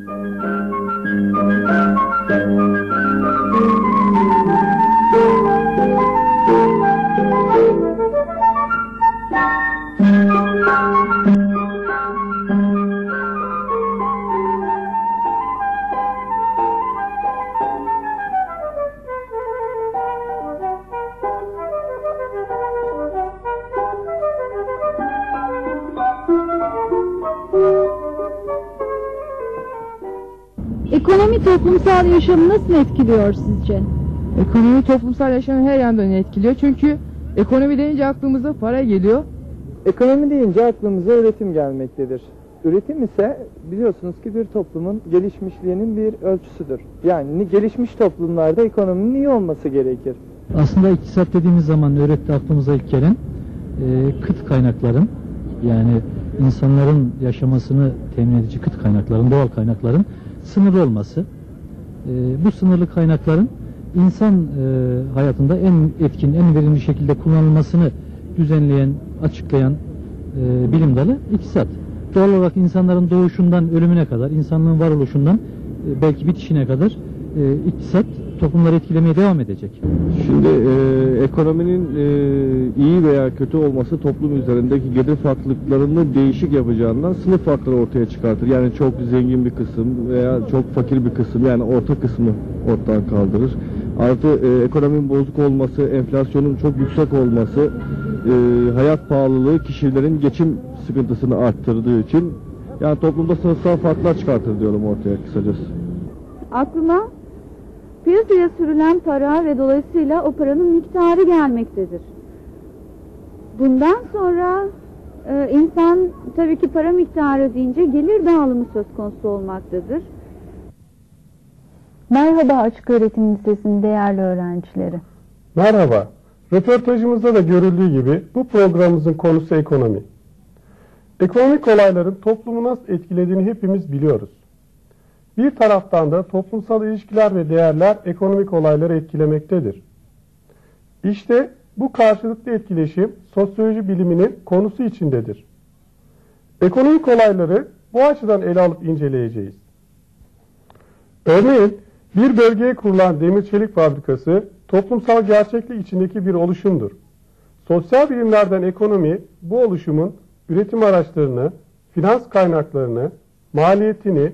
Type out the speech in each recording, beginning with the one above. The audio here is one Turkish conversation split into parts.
Ekonomi toplumsal yaşamı nasıl etkiliyor sizce? Ekonomi toplumsal yaşamı her yandan etkiliyor. Çünkü ekonomi deyince aklımıza para geliyor. Ekonomi deyince aklımıza üretim gelmektedir. Üretim ise biliyorsunuz ki bir toplumun gelişmişliğinin bir ölçüsüdür. Yani gelişmiş toplumlarda ekonominin iyi olması gerekir. Aslında iktisat dediğimiz zaman öğretti aklımıza ilk gelen e, kıt kaynakların yani insanların yaşamasını temin edici kıt kaynakların, doğal kaynakların sınırlı olması. E, bu sınırlı kaynakların insan e, hayatında en etkin, en verimli şekilde kullanılmasını düzenleyen, açıklayan e, bilim dalı iktisat. Doğal olarak insanların doğuşundan ölümüne kadar, insanlığın varoluşundan e, belki bitişine kadar e, iktisat toplumları etkilemeye devam edecek. Şimdi e, ekonominin e, iyi veya kötü olması toplum üzerindeki gelir farklılıklarını değişik yapacağından sınıf farkları ortaya çıkartır. Yani çok zengin bir kısım veya çok fakir bir kısım yani orta kısmı ortadan kaldırır. Artı e, ekonominin bozuk olması, enflasyonun çok yüksek olması, e, hayat pahalılığı kişilerin geçim sıkıntısını arttırdığı için yani toplumda sınıfsal farklar çıkartır diyorum ortaya kısacası. Aklıma piyasaya sürülen para ve dolayısıyla o paranın miktarı gelmektedir. Bundan sonra e, insan tabii ki para miktarı deyince gelir dağılımı söz konusu olmaktadır. Merhaba Açık Öğretim Lisesi'nin değerli öğrencileri. Merhaba. Röportajımızda da görüldüğü gibi bu programımızın konusu ekonomi. Ekonomik olayların toplumu nasıl etkilediğini hepimiz biliyoruz. Bir taraftan da toplumsal ilişkiler ve değerler ekonomik olayları etkilemektedir. İşte bu karşılıklı etkileşim sosyoloji biliminin konusu içindedir. Ekonomik olayları bu açıdan ele alıp inceleyeceğiz. Örneğin bir bölgeye kurulan demir çelik fabrikası toplumsal gerçeklik içindeki bir oluşumdur. Sosyal bilimlerden ekonomi bu oluşumun üretim araçlarını, finans kaynaklarını, maliyetini,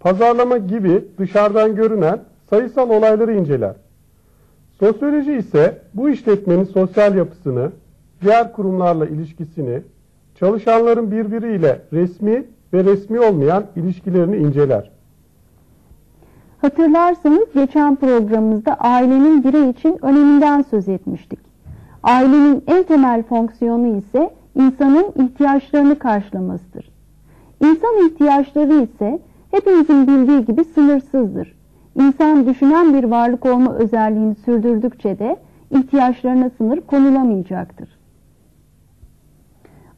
pazarlama gibi dışarıdan görünen sayısal olayları inceler. Sosyoloji ise bu işletmenin sosyal yapısını, diğer kurumlarla ilişkisini, çalışanların birbiriyle resmi ve resmi olmayan ilişkilerini inceler. Hatırlarsanız geçen programımızda ailenin birey için öneminden söz etmiştik. Ailenin en temel fonksiyonu ise insanın ihtiyaçlarını karşılamasıdır. İnsan ihtiyaçları ise hepimizin bildiği gibi sınırsızdır. İnsan düşünen bir varlık olma özelliğini sürdürdükçe de ihtiyaçlarına sınır konulamayacaktır.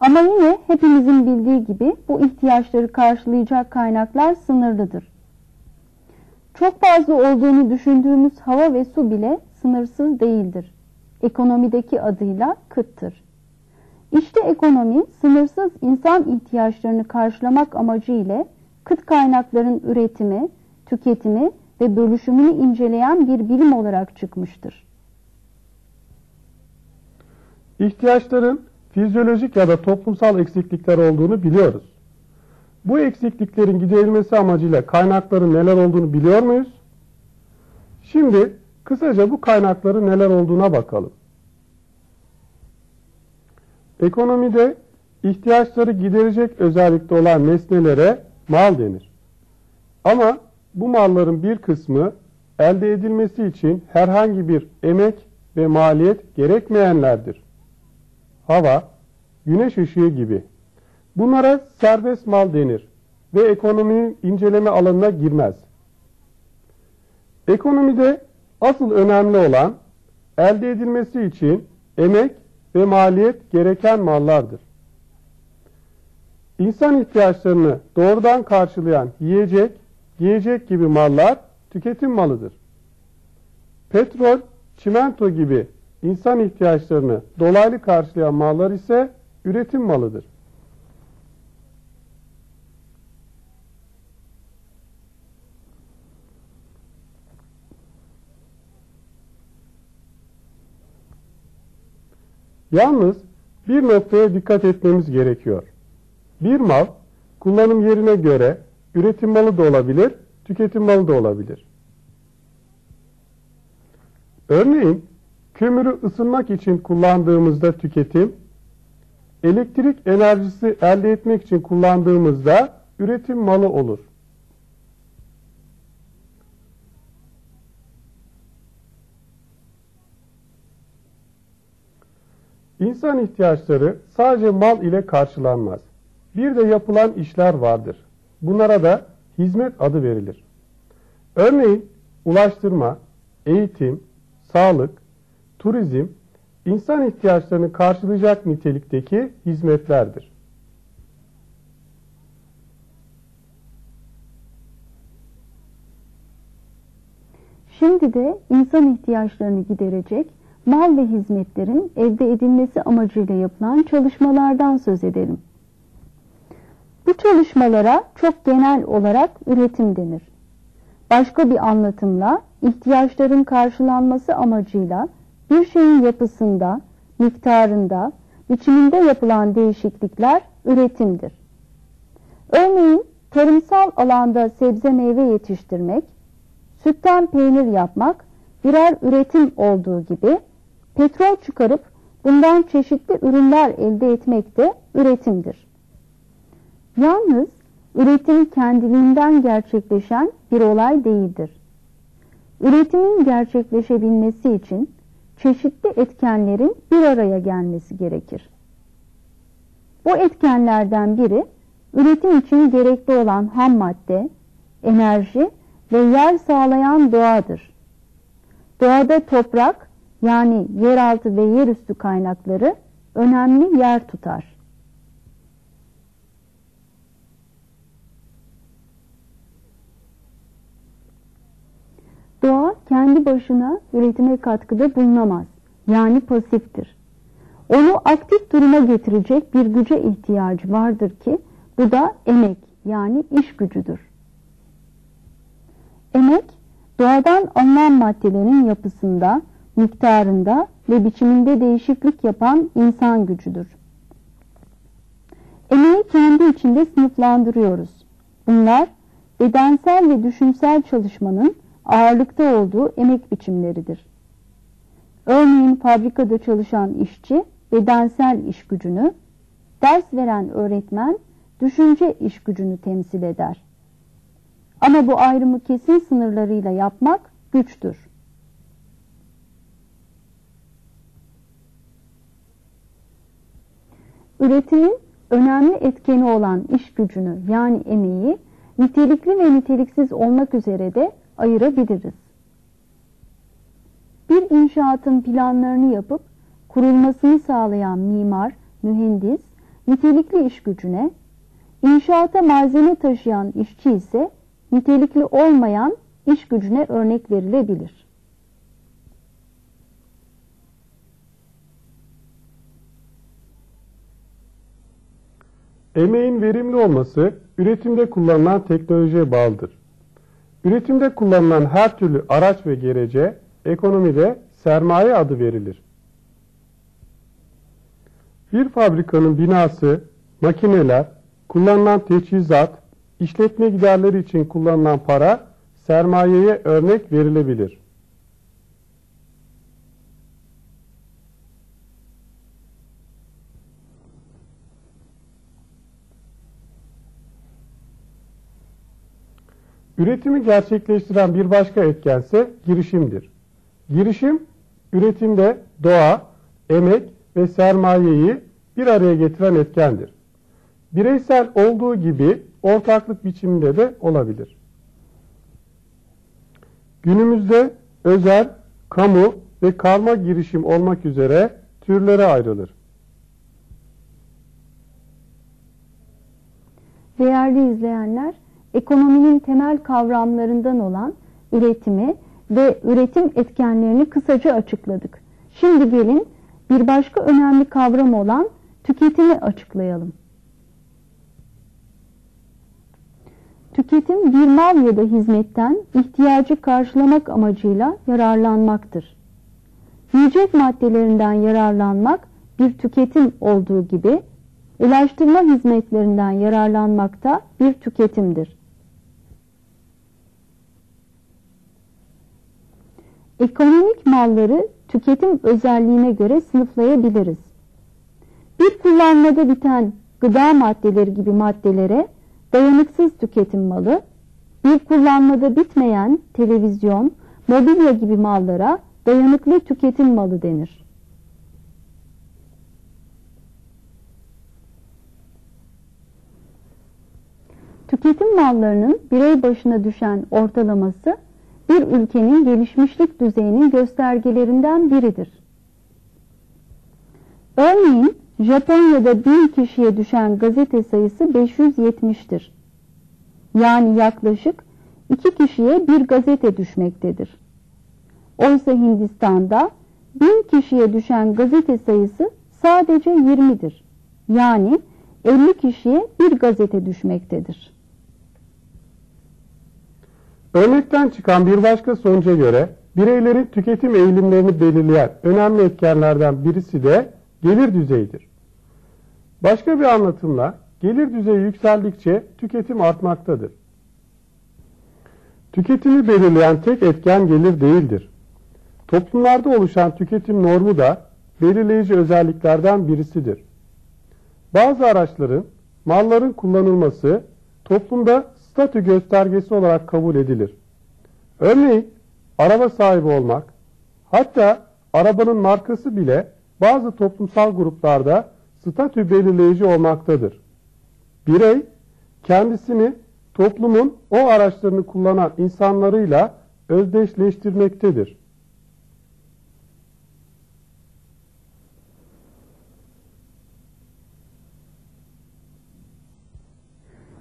Ama yine hepimizin bildiği gibi bu ihtiyaçları karşılayacak kaynaklar sınırlıdır. Çok fazla olduğunu düşündüğümüz hava ve su bile sınırsız değildir. Ekonomideki adıyla kıttır. İşte ekonomi sınırsız insan ihtiyaçlarını karşılamak amacı ile kıt kaynakların üretimi, tüketimi ve bölüşümünü inceleyen bir bilim olarak çıkmıştır. İhtiyaçların fizyolojik ya da toplumsal eksiklikler olduğunu biliyoruz. Bu eksikliklerin giderilmesi amacıyla kaynakların neler olduğunu biliyor muyuz? Şimdi kısaca bu kaynakların neler olduğuna bakalım. Ekonomide ihtiyaçları giderecek özellikte olan nesnelere mal denir. Ama bu malların bir kısmı elde edilmesi için herhangi bir emek ve maliyet gerekmeyenlerdir. Hava, güneş ışığı gibi. Bunlara serbest mal denir ve ekonominin inceleme alanına girmez. Ekonomide asıl önemli olan elde edilmesi için emek ve maliyet gereken mallardır. İnsan ihtiyaçlarını doğrudan karşılayan yiyecek, giyecek gibi mallar tüketim malıdır. Petrol, çimento gibi insan ihtiyaçlarını dolaylı karşılayan mallar ise üretim malıdır. Yalnız bir noktaya dikkat etmemiz gerekiyor. Bir mal kullanım yerine göre üretim malı da olabilir, tüketim malı da olabilir. Örneğin kömürü ısınmak için kullandığımızda tüketim, elektrik enerjisi elde etmek için kullandığımızda üretim malı olur. İnsan ihtiyaçları sadece mal ile karşılanmaz. Bir de yapılan işler vardır. Bunlara da hizmet adı verilir. Örneğin ulaştırma, eğitim, sağlık, turizm, insan ihtiyaçlarını karşılayacak nitelikteki hizmetlerdir. Şimdi de insan ihtiyaçlarını giderecek mal ve hizmetlerin elde edilmesi amacıyla yapılan çalışmalardan söz edelim. Bu çalışmalara çok genel olarak üretim denir. Başka bir anlatımla ihtiyaçların karşılanması amacıyla bir şeyin yapısında, miktarında, biçiminde yapılan değişiklikler üretimdir. Örneğin tarımsal alanda sebze meyve yetiştirmek, sütten peynir yapmak birer üretim olduğu gibi petrol çıkarıp bundan çeşitli ürünler elde etmek de üretimdir. Yalnız üretim kendiliğinden gerçekleşen bir olay değildir. Üretimin gerçekleşebilmesi için çeşitli etkenlerin bir araya gelmesi gerekir. Bu etkenlerden biri üretim için gerekli olan ham madde, enerji ve yer sağlayan doğadır. Doğada toprak yani yeraltı ve yerüstü kaynakları önemli yer tutar. Doğa kendi başına üretime katkıda bulunamaz. Yani pasiftir. Onu aktif duruma getirecek bir güce ihtiyacı vardır ki bu da emek yani iş gücüdür. Emek doğadan alınan maddelerin yapısında, miktarında ve biçiminde değişiklik yapan insan gücüdür. Emeği kendi içinde sınıflandırıyoruz. Bunlar bedensel ve düşünsel çalışmanın ağırlıkta olduğu emek biçimleridir. Örneğin fabrikada çalışan işçi bedensel iş gücünü, ders veren öğretmen düşünce iş gücünü temsil eder. Ama bu ayrımı kesin sınırlarıyla yapmak güçtür. Üretimin önemli etkeni olan iş gücünü yani emeği nitelikli ve niteliksiz olmak üzere de ayırabiliriz. Bir inşaatın planlarını yapıp kurulmasını sağlayan mimar, mühendis, nitelikli iş gücüne, inşaata malzeme taşıyan işçi ise nitelikli olmayan iş gücüne örnek verilebilir. Emeğin verimli olması üretimde kullanılan teknolojiye bağlıdır. Üretimde kullanılan her türlü araç ve gerece ekonomide sermaye adı verilir. Bir fabrikanın binası, makineler, kullanılan teçhizat, işletme giderleri için kullanılan para sermayeye örnek verilebilir. Üretimi gerçekleştiren bir başka etkense girişimdir. Girişim, üretimde doğa, emek ve sermayeyi bir araya getiren etkendir. Bireysel olduğu gibi ortaklık biçiminde de olabilir. Günümüzde özel, kamu ve karma girişim olmak üzere türlere ayrılır. Değerli izleyenler, ekonominin temel kavramlarından olan üretimi ve üretim etkenlerini kısaca açıkladık. Şimdi gelin bir başka önemli kavram olan tüketimi açıklayalım. Tüketim bir mal ya da hizmetten ihtiyacı karşılamak amacıyla yararlanmaktır. Yiyecek maddelerinden yararlanmak bir tüketim olduğu gibi ulaştırma hizmetlerinden yararlanmak da bir tüketimdir. Ekonomik malları tüketim özelliğine göre sınıflayabiliriz. Bir kullanmada biten gıda maddeleri gibi maddelere dayanıksız tüketim malı, bir kullanmada bitmeyen televizyon, mobilya gibi mallara dayanıklı tüketim malı denir. Tüketim mallarının birey başına düşen ortalaması bir ülkenin gelişmişlik düzeyinin göstergelerinden biridir. Örneğin Japonya'da bin kişiye düşen gazete sayısı 570'tir. Yani yaklaşık iki kişiye bir gazete düşmektedir. Oysa Hindistan'da bin kişiye düşen gazete sayısı sadece 20'dir. Yani 50 kişiye bir gazete düşmektedir. Örnekten çıkan bir başka sonuca göre bireylerin tüketim eğilimlerini belirleyen önemli etkenlerden birisi de gelir düzeyidir. Başka bir anlatımla gelir düzeyi yükseldikçe tüketim artmaktadır. Tüketimi belirleyen tek etken gelir değildir. Toplumlarda oluşan tüketim normu da belirleyici özelliklerden birisidir. Bazı araçların, malların kullanılması toplumda statü göstergesi olarak kabul edilir. Örneğin araba sahibi olmak, hatta arabanın markası bile bazı toplumsal gruplarda statü belirleyici olmaktadır. Birey kendisini toplumun o araçlarını kullanan insanlarıyla özdeşleştirmektedir.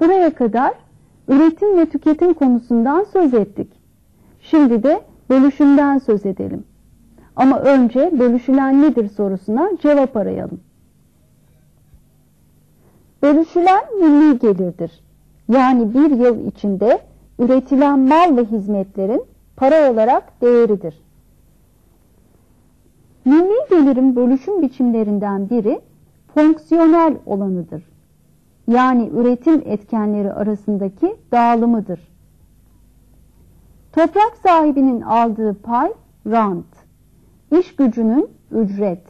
Buraya kadar üretim ve tüketim konusundan söz ettik. Şimdi de bölüşümden söz edelim. Ama önce bölüşülen nedir sorusuna cevap arayalım. Bölüşülen milli gelirdir. Yani bir yıl içinde üretilen mal ve hizmetlerin para olarak değeridir. Milli gelirin bölüşüm biçimlerinden biri fonksiyonel olanıdır. Yani üretim etkenleri arasındaki dağılımıdır. Toprak sahibinin aldığı pay rant, iş gücünün ücret,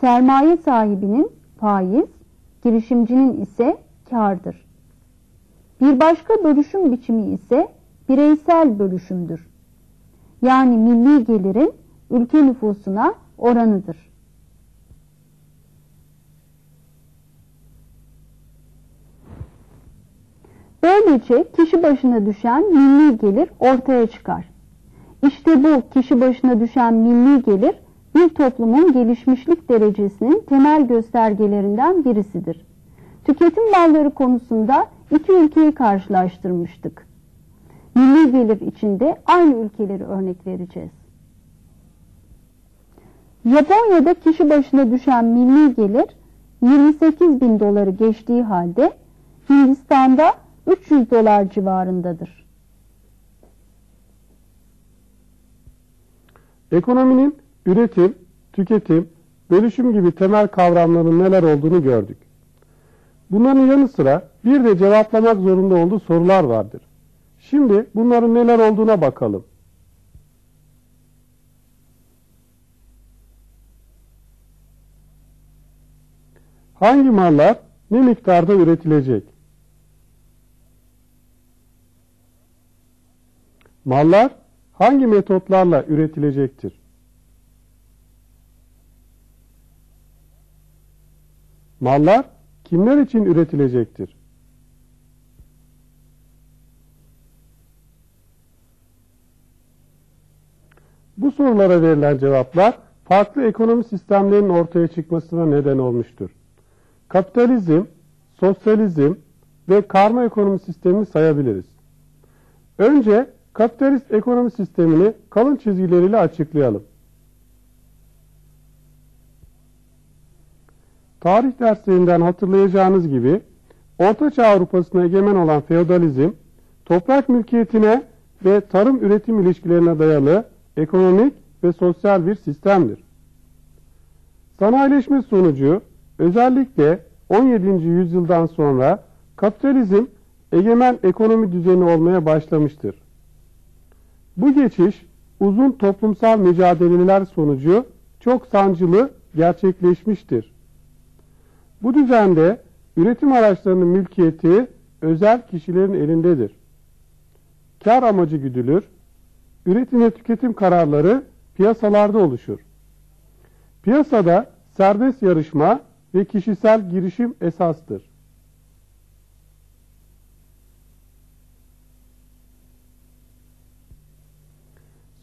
sermaye sahibinin faiz, girişimcinin ise kardır. Bir başka bölüşüm biçimi ise bireysel bölüşümdür. Yani milli gelirin ülke nüfusuna oranıdır. Böylece kişi başına düşen milli gelir ortaya çıkar. İşte bu kişi başına düşen milli gelir bir toplumun gelişmişlik derecesinin temel göstergelerinden birisidir. Tüketim malları konusunda iki ülkeyi karşılaştırmıştık. Milli gelir içinde aynı ülkeleri örnek vereceğiz. Japonya'da kişi başına düşen milli gelir 28 bin doları geçtiği halde Hindistan'da 300 dolar civarındadır. Ekonominin üretim, tüketim, bölüşüm gibi temel kavramların neler olduğunu gördük. Bunların yanı sıra bir de cevaplamak zorunda olduğu sorular vardır. Şimdi bunların neler olduğuna bakalım. Hangi mallar ne miktarda üretilecek? Mallar hangi metotlarla üretilecektir? Mallar kimler için üretilecektir? Bu sorulara verilen cevaplar farklı ekonomi sistemlerinin ortaya çıkmasına neden olmuştur. Kapitalizm, sosyalizm ve karma ekonomi sistemini sayabiliriz. Önce kapitalist ekonomi sistemini kalın çizgileriyle açıklayalım. Tarih derslerinden hatırlayacağınız gibi Ortaçağ Avrupa'sına egemen olan feodalizm, toprak mülkiyetine ve tarım üretim ilişkilerine dayalı ekonomik ve sosyal bir sistemdir. Sanayileşme sonucu özellikle 17. yüzyıldan sonra kapitalizm egemen ekonomi düzeni olmaya başlamıştır. Bu geçiş uzun toplumsal mücadeleler sonucu çok sancılı gerçekleşmiştir. Bu düzende üretim araçlarının mülkiyeti özel kişilerin elindedir. Kar amacı güdülür, üretim ve tüketim kararları piyasalarda oluşur. Piyasada serbest yarışma ve kişisel girişim esastır.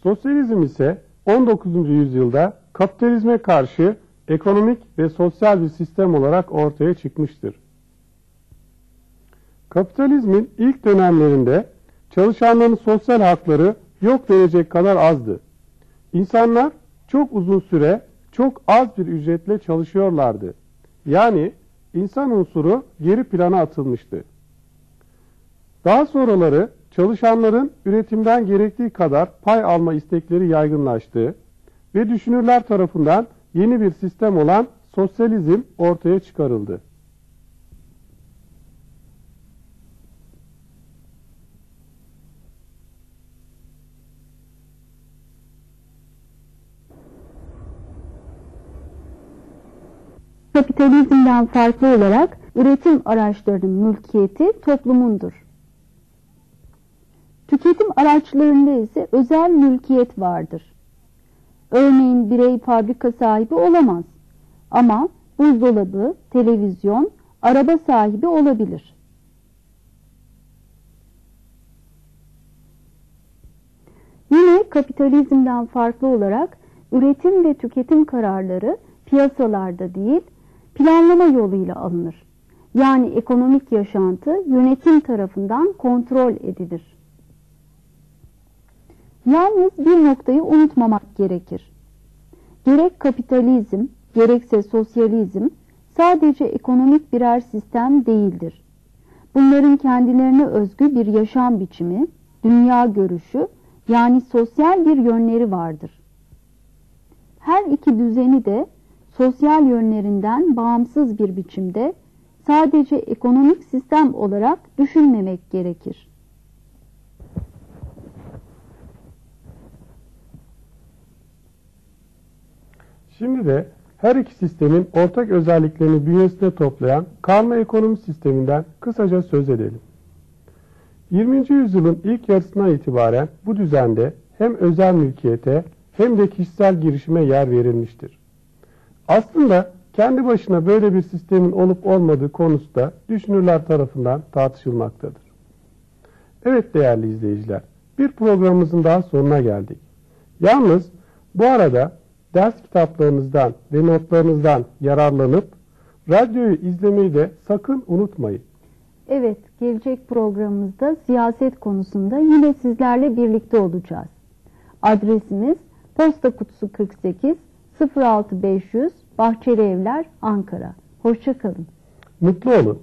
Sosyalizm ise 19. yüzyılda kapitalizme karşı ekonomik ve sosyal bir sistem olarak ortaya çıkmıştır. Kapitalizmin ilk dönemlerinde çalışanların sosyal hakları yok denecek kadar azdı. İnsanlar çok uzun süre çok az bir ücretle çalışıyorlardı. Yani insan unsuru geri plana atılmıştı. Daha sonraları çalışanların üretimden gerektiği kadar pay alma istekleri yaygınlaştı ve düşünürler tarafından yeni bir sistem olan sosyalizm ortaya çıkarıldı. Kapitalizmden farklı olarak üretim araçlarının mülkiyeti toplumundur. Araçlarında ise özel mülkiyet vardır. Örneğin birey fabrika sahibi olamaz ama buzdolabı, televizyon, araba sahibi olabilir. Yine kapitalizmden farklı olarak üretim ve tüketim kararları piyasalarda değil, planlama yoluyla alınır. Yani ekonomik yaşantı yönetim tarafından kontrol edilir. Yalnız bir noktayı unutmamak gerekir. Gerek kapitalizm, gerekse sosyalizm sadece ekonomik birer sistem değildir. Bunların kendilerine özgü bir yaşam biçimi, dünya görüşü yani sosyal bir yönleri vardır. Her iki düzeni de sosyal yönlerinden bağımsız bir biçimde sadece ekonomik sistem olarak düşünmemek gerekir. Şimdi de her iki sistemin ortak özelliklerini bünyesine toplayan karma ekonomi sisteminden kısaca söz edelim. 20. yüzyılın ilk yarısına itibaren bu düzende hem özel mülkiyete hem de kişisel girişime yer verilmiştir. Aslında kendi başına böyle bir sistemin olup olmadığı konusu da düşünürler tarafından tartışılmaktadır. Evet değerli izleyiciler, bir programımızın daha sonuna geldik. Yalnız bu arada ders kitaplarınızdan ve notlarınızdan yararlanıp radyoyu izlemeyi de sakın unutmayın. Evet, gelecek programımızda siyaset konusunda yine sizlerle birlikte olacağız. Adresimiz Posta Kutusu 48 06500 Bahçeli Evler Ankara. Hoşçakalın. Mutlu olun.